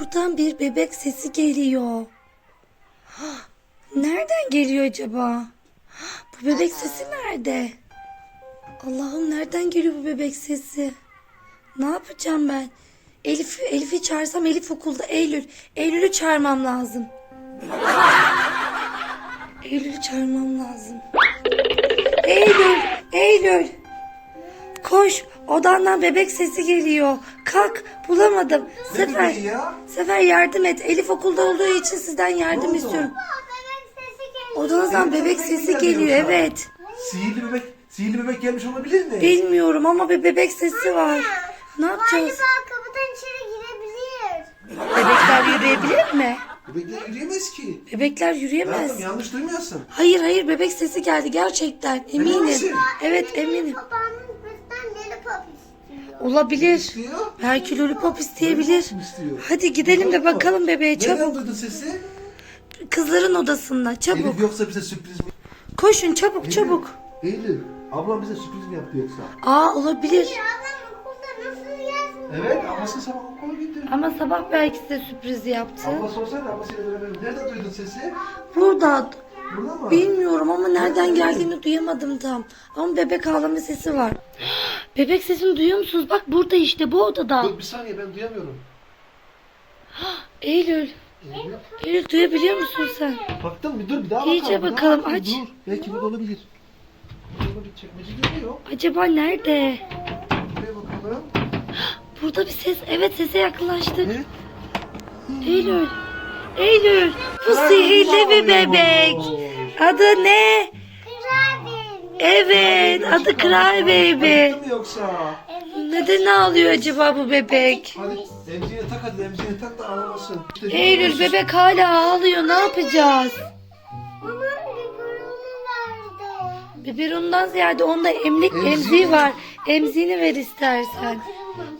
Buradan bir bebek sesi geliyor. Nereden geliyor acaba? Bu bebek sesi nerede? Allah'ım nereden geliyor bu bebek sesi? Ne yapacağım ben? Elif, Elif'i çağırsam Elif okulda. Eylül. Eylül'ü çağırmam lazım. Eylül'ü çağırmam lazım. Eylül, Eylül. Koş, odandan bebek sesi geliyor. Kalk, bulamadım. Sefer, bebeği ya? Sefer yardım et. Elif okulda olduğu için sizden yardım oldu? istiyorum. bebek sesi geliyor. Odanızdan Senin bebek sesi geliyor, yoksa? evet. Sihirli bebek, sihirli bebek gelmiş olabilir mi? Bilmiyorum ama bir bebek sesi var. Ne yapacağız? Galiba kapıdan içeri girebilir. Bebekler yürüyebilir mi? Bebekler yürüyemez ki. Bebekler yürüyemez. Hayatım yanlış duymuyorsun. Hayır hayır bebek sesi geldi gerçekten eminim. misin? Evet eminim. Babamın. Olabilir. İstiyor. Belki lollipop isteyebilir. Lollipop istiyor. Hadi gidelim de bakalım bebeğe Nereden çabuk. duydun sesi? Kızların odasında çabuk. Elif yoksa bize sürpriz mi? Koşun çabuk çabuk. Eylül, ablam bize sürpriz mi yaptı yoksa? Aa olabilir. Ablam okulda nasıl? Evet, ablası sabah okula gitti. Ama sabah belki size sürpriz yaptı. Ablası olsaydı ablasıyla beraber. Nereden duydun sesi? Burada. Burada mı? Bilmiyorum ama nereden geldiğini duyamadım tam. Ama bebek ağlama sesi var. Bebek sesini duyuyor musunuz? Bak burada işte bu odada. Dur bir saniye ben duyamıyorum. Eylül. Eylül duyabiliyor musun sen? Baktın mı? Dur bir daha İyice bakalım. bir daha bakalım, bakalım. aç. Dur. Belki burada olabilir. Burada bir yok. Acaba nerede? Buraya bakalım. Burada bir ses. Evet sese yaklaştık. Ne? Eylül. Eylül. Bu sihirli bir bebek. Adı ne? Evet adı Cry Baby. Mı yoksa? Neden ağlıyor acaba bu bebek? Hadi emziğine tak hadi emziğine tak da ağlamasın. İşte Eylül bebek hala ağlıyor. Ne yapacağız? Onun bir burnu vardı. Biberondan ziyade onda emlik Emziği emziği mi? var. Emziğini ver istersen.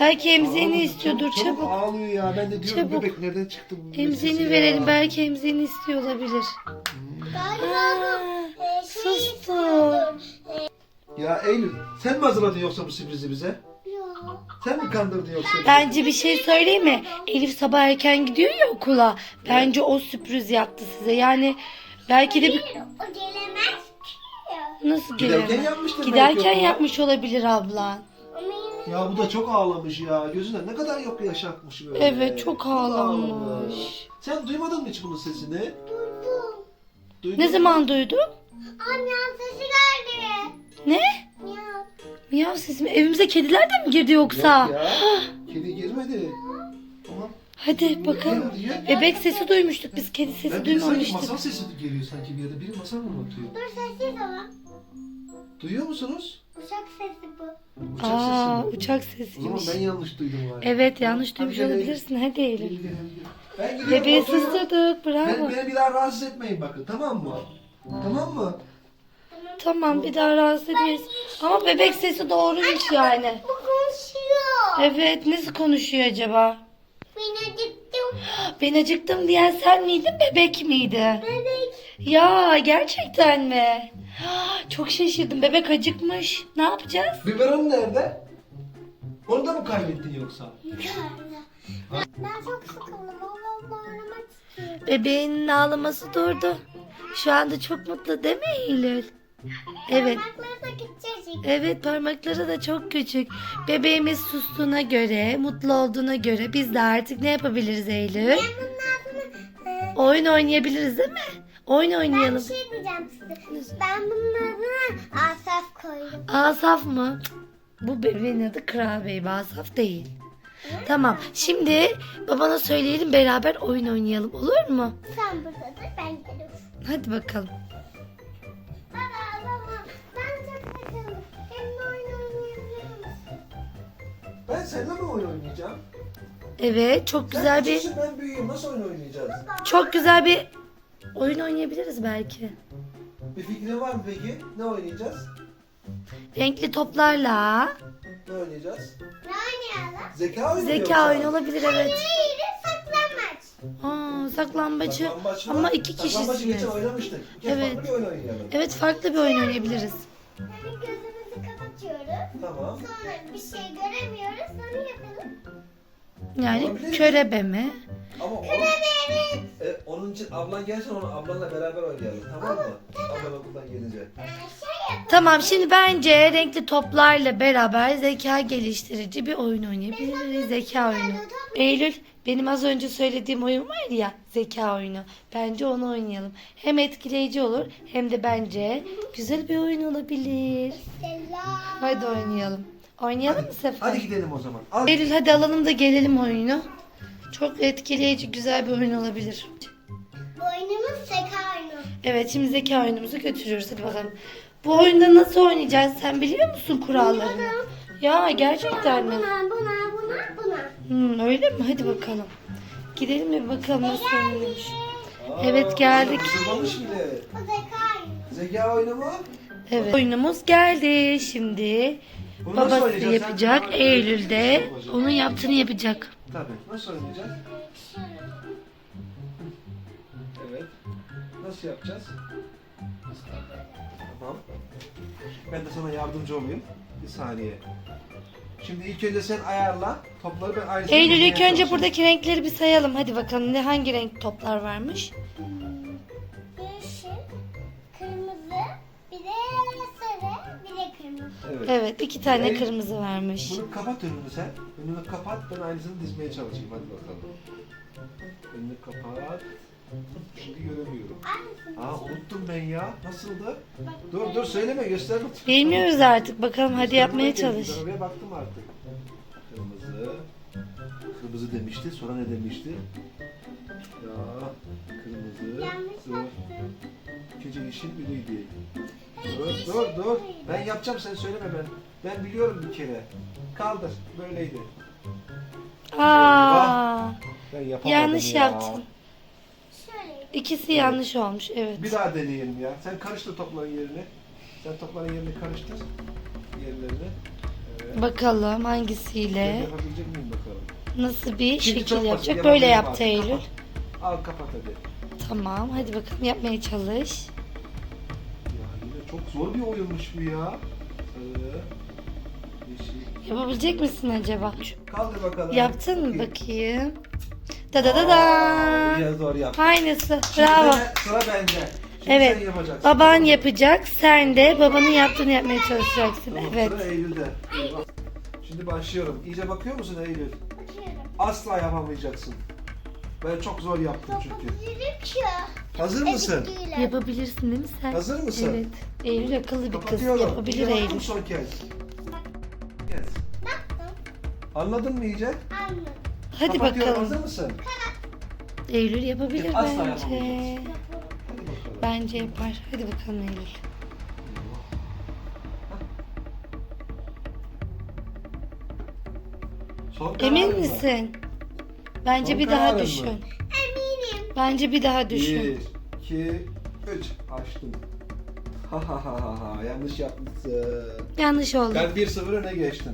Belki emziğini Ağlıyor, istiyordur çabuk. Ağlıyor ya ben de diyorum Çabuk. bebek nereden çıktı bu Emziğini verelim. ya? Belki emziğini istiyor olabilir. Aa, şey sustu. Ya Eylül sen mi hazırladın yoksa bu sürprizi bize? Yok. Sen mi kandırdın yoksa? Bence bir şey söyleyeyim mi? Elif sabah erken gidiyor ya okula. Bence o sürpriz yaptı size. Yani belki de bir... O gelemez ki. Nasıl Giderken gelemez? yapmıştır belki Giderken yapmış olabilir ablan. Ama Ya bu da çok ağlamış ya. Gözünden ne kadar yok yaş akmış böyle. Evet, çok ağlamış. Sen duymadın mı hiç bunun sesini? duydum. Duydun Ne mu? zaman duydun? Annem sesi geldi. Ne? Ya. Miyav sesi mi? Evimize kediler de mi girdi yoksa? Yok ya. Kedi girmedi. Tamam. Hadi bakalım. Bebek sesi duymuştuk biz. Kedi Ben sesi bir de sanki duymamıştık. masal sesi geliyor sanki bir yerde. Biri masal mı anlatıyor? Dur sessiz ol. Duyuyor musunuz? Uçak sesi bu. Uçak Aa, sesi mi? uçak O sesiymiş. ben yanlış duydum galiba. Evet yanlış duymuş Hadi gel, olabilirsin. Hadi Eylül. gel, gel. Ben gidiyorum. Bebeği oturuyorum. susturduk. Ben, Bravo. beni bir daha rahatsız etmeyin bakın tamam mı? Tamam mı? Tamam bir daha rahatsız etmeyiz. Ama bebek sesi doğruymuş yani. Bu konuşuyor. Evet nasıl konuşuyor acaba? Ben acıktım. Ben acıktım diyen sen miydin bebek miydi? Bebek. Ya gerçekten mi? Çok şaşırdım. Bebek acıkmış. Ne yapacağız? Biberon nerede? Onu da mı kaybettin yoksa? Ben çok sıkıldım. Bağırmak. Bebeğinin ağlaması durdu. Şu anda çok mutlu değil mi Eylül? Evet. Parmakları da gidecek. Evet parmakları da çok küçük. Bebeğimiz sustuğuna göre, mutlu olduğuna göre biz de artık ne yapabiliriz Eylül? Ben bunun adını... e, Oyun oynayabiliriz değil mi? Oyun ben bir oynayalım. şey diyeceğim size. Ben bunun adını Asaf koydum. Asaf mı? Cık, Bu bebeğin adı Kral Bey. Asaf değil. Tamam. Şimdi babana söyleyelim beraber oyun oynayalım. Olur mu? Sen burada dur ben geliyorum. Hadi bakalım. Ben seninle mi oyun oynayacağım? Evet, çok güzel Sen bir küçüksün, ben büyüğüm. Nasıl oyun oynayacağız? çok güzel bir oyun oynayabiliriz belki. Bir fikrin var mı peki? Ne oynayacağız? Renkli toplarla Ne oynayacağız? Ne oynayalım? Zeka oyunu zeka oyunu olabilir evet. Hayır saklanmaç. Aa, saklambacı Saklambaç mı? ama iki Saklambaçı kişisiniz. geçen oynamıştık. Evet. farklı bir oyun oynayalım. Evet farklı bir oyun oynayabiliriz. Hani gözümüzü kapatıyoruz. Tamam. Sonra bir şey göremiyoruz. Onu yapalım. Yani Olabilir. körebe mi? Ama onun, e, onun için ablan gelsin onu ablanla beraber oynayalım tamam mı? Ablan okuldan gelince. Ee, şey. Tamam şimdi bence renkli toplarla beraber zeka geliştirici bir oyun oynayabiliriz. Zeka oyunu. Eylül benim az önce söylediğim oyun var ya zeka oyunu. Bence onu oynayalım. Hem etkileyici olur hem de bence güzel bir oyun olabilir. Selam. Hadi oynayalım. Oynayalım mı Sefer? Hadi gidelim o zaman. Al. Eylül hadi alalım da gelelim oyunu. Çok etkileyici güzel bir oyun olabilir. Bu oyunumuz zeka oyunu. Evet şimdi zeka oyunumuzu götürüyoruz. Hadi bakalım. Bu oyunda nasıl oynayacağız? Sen biliyor musun kurallarını? Ya gerçekten mi? Buna, buna, buna, buna. Hmm, öyle mi? Hadi bakalım. Gidelim de bakalım nasıl oynanıyormuş. Aa, Evet, geldik. Bile. Bu zeka oyunu. Zeka oyunu mu? Evet. Oyunumuz geldi. Şimdi Bunu nasıl babası oynayacağız? Sen yapacak. bana- Eylül'de Nasıl onun yaptığını yapacak. Tabii. Nasıl oynayacağız? Evet. Nasıl yapacağız? Tamam. Ben de sana yardımcı olayım. Bir saniye. Şimdi ilk önce sen ayarla. Topları ben aynısını Eylül ilk önce buradaki renkleri bir sayalım. Hadi bakalım ne hangi renk toplar varmış? Yeşil, kırmızı, bir de sarı, bir de kırmızı. Evet. Evet iki tane Ey- kırmızı varmış. Bunu kapat önünü sen. Önünü kapat. Ben aynısını dizmeye çalışayım. Hadi bakalım. Önünü kapat. Şimdi göremiyorum. Aa unuttum ben ya. Nasıldı? Dur dur söyleme göster. Bilmiyoruz artık. Bakalım hadi yapmaya çalış. oraya baktım artık. Kırmızı. Kırmızı demişti. Sonra ne demişti? Ya kırmızı. Yanlış Dur. İkinci yeşil biriydi. Dur dur dur. Ben yapacağım sen söyleme ben. Ben biliyorum bir kere. Kaldır. Böyleydi. Aa, Ben yapamadım yanlış ya. yaptın. İkisi yanlış olmuş. Evet. Bir daha deneyelim ya. Sen karıştır topların yerini. Sen topların yerini karıştır. Yerlerini. Evet. Bakalım Ben hangisiyle yapabilecek miyim bakalım. nasıl bir İkinci şekil yapacak. Böyle abi. yaptı Eylül. Kapat. Al kapat hadi. Tamam hadi bakalım yapmaya çalış. Ya yine çok zor bir oyunmuş bu ya. Sarı. Yeşil. Yapabilecek misin acaba? Kaldır bakalım. Yaptın mı Bakayım. Da da da da. Biraz zor yaptın. Aynısı. Şimdi Bravo. de Sıra bende. Şimdi Evet. sen yapacaksın. Baban yapacak. Sen de babanın yaptığını yapmaya çalışacaksın. Tamam, Evet. Sıra Eylül'de. Şimdi başlıyorum. İyice bakıyor musun Eylül? Bakıyorum. Asla yapamayacaksın. Ben çok zor yaptım çünkü. Dokuz ki. Hazır mısın? Ezgiyle. Yapabilirsin değil mi sen? Hazır mısın? Evet. Eylül akıllı bir kız. Kapatıyorum. Yapabilir İyice baktın Eylül. son kez. Kez. Baktım. Anladın mı iyice? Anladım. Hadi Kapatıyorum. Hazır bakalım. mısın? Eylül yapabilir Asla bence. yapamayacaksın. Hadi bakalım. Bence yapar. Hadi bakalım Eylül. Son Emin mı? misin? Bence Son bir daha kararın mı? düşün. Eminim. Bence bir daha düşün. Bir, iki, üç. Açtım. Ha ha ha ha ha. Yanlış yapmışsın. Yanlış oldu. Ben 1-0 öne geçtim.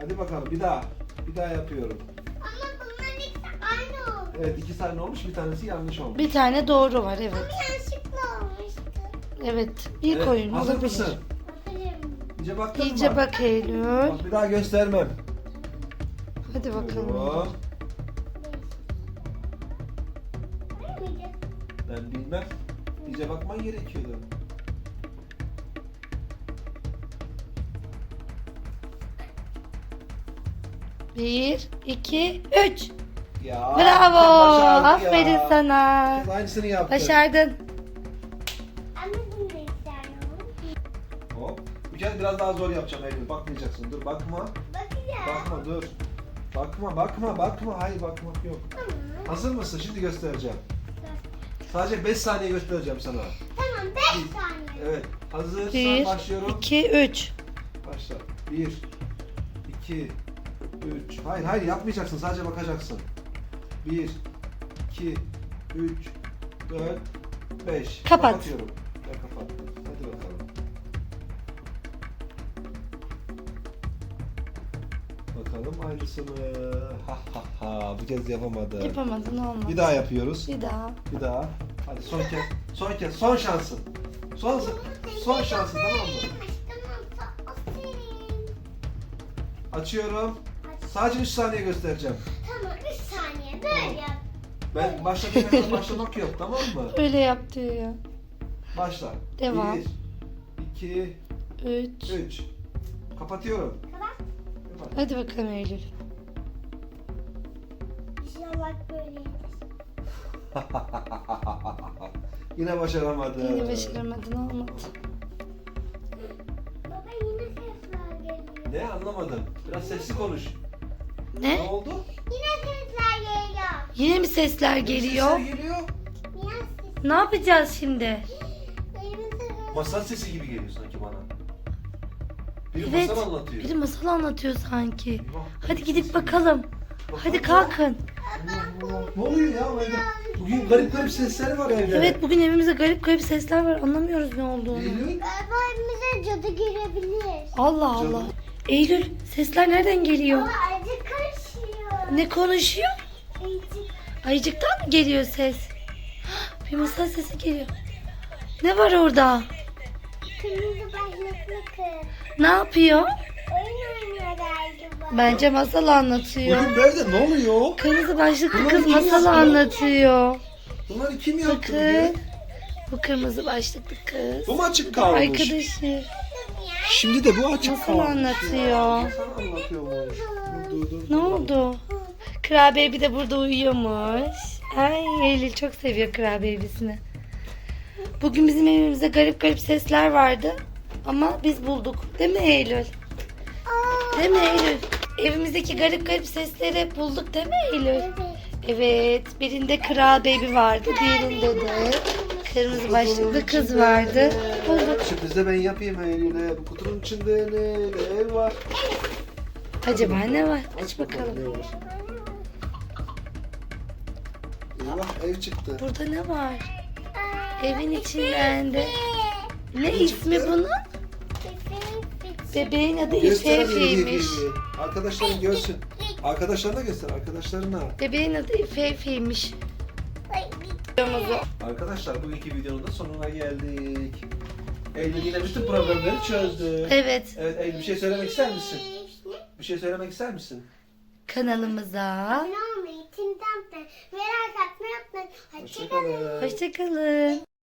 Hadi bakalım bir daha. Bir daha yapıyorum. Evet iki tane olmuş bir tanesi yanlış olmuş. Bir tane doğru var evet. Ama yanlışlıkla olmuştu. Evet. İlk Evet, oyun Hazır olabilir. mısın? İyice baktın İyice mı? bak Eylül. Bak bir daha göstermem. Hadi bakalım. Miydi? Ben bilmem. İyice bakman gerekiyordu. Bir, iki, üç. Ya. Bravo. başardık ya. Aferin sana. Herkes aynısını yaptı. Başardın. Ama bunu da. Hop. Bir kere biraz daha zor yapacağım Eylül. Bakmayacaksın. Dur bakma. Bakacağım. Bakma dur. Bakma bakma bakma. Hayır bakmak yok. Tamam. Hazır mısın? Şimdi göstereceğim. Sadece 5 saniye göstereceğim sana. Tamam 5 saniye. Evet. Hazır. Bir, başlıyorum. iki, üç. Başla. 1 2 3 Hayır hayır yapmayacaksın. Sadece bakacaksın. 1 2 3 4 5 Kapat. Kapatıyorum. Ben kapattım. Hadi bakalım. Bakalım aynısı mı? Ha ha ha. Bu kez yapamadı. Yapamadın olmaz. Bir daha yapıyoruz. Bir daha. Bir daha. Hadi son kez. Son kez. Son şansın. Son son şansın tamam mı? Açıyorum. Sadece 3 saniye göstereceğim. Tamam 3 saniye. Böyle Tamam. yap. Ben başladığım kadar başlamak yok tamam mı? Öyle yap diyor ya. Başla. Devam. Bir, iki, Üç. üç. Kapatıyorum. Kapat. Kapat. Hadi bakalım Eylül. İnşallah böyledir. Yine başaramadım. Yine başaramadın olmadı. Baba yine sesler geliyor. Ne anlamadım. Biraz sesli konuş. Ne? Ne oldu? Yine. Yine mi sesler geliyor? Sesler geliyor. Ne yapacağız şimdi? Masal sesi gibi geliyor sanki bana. Biri Evet. masal anlatıyor. Biri masal anlatıyor sanki. Eyvah. Hadi gidip bakalım. Hadi Bakalım. kalkın. Ne oluyor ya evde? Bugün garip garip sesler var evde. Evet bugün evimizde garip garip sesler var. Anlamıyoruz ne olduğunu. Eylül. Galiba evimize cadı girebilir. Allah Allah. Eylül sesler nereden geliyor? Baba acı karışıyor. Ne konuşuyor? Ayıcıktan mı geliyor ses? Bir masal sesi geliyor. Ne var orada? Kırmızı başlıklı kız. Ne yapıyor? Oyun oynuyor galiba. Bence masal anlatıyor. Bugün evde ne oluyor? Kırmızı başlıklı Bunlar kız kim masal anlatıyor. Bunları kim yaptı Bakın. bugün? Bu kırmızı başlıklı kız. Bu mu açık kalmış? Arkadaşı Şimdi de bu açık masal kalmış. anlatıyor. Masal anlatıyormuş. Dur dur dur. Ne oldu? Kral Baby de burada uyuyormuş. Ay Eylül çok seviyor Kral Baby'sini. Bugün bizim evimizde garip garip sesler vardı. Ama biz bulduk. Değil mi Eylül? Değil mi Eylül? Evimizdeki garip garip sesleri bulduk değil mi Eylül? evet. Evet. Birinde Kral Baby vardı. Diğerinde de kırmızı başlıklı kız vardı. Bulduk. Sürpriz de ben yapayım Eylül'e. Bu kutunun içinde ne, ne var? Acaba ne var? Aç bakalım. Ne var? Eyvah ev çıktı. Burada ne var? Evin içinden de. Ne Ne ismi çıktı? bunun? Bebeğin adı hediyeyi. Arkadaşların görsün. Arkadaşlarına göster. Arkadaşlarına. Bebeğin adı Videomuzu. Arkadaşlar bugünkü videonun da sonuna geldik. Eylül yine bütün problemleri çözdü. Evet. Evet Eylül bir şey söylemek ister misin? Bir şey söylemek ister misin? Kanalımıza Abone Hoşçakalın. hoşçakalın.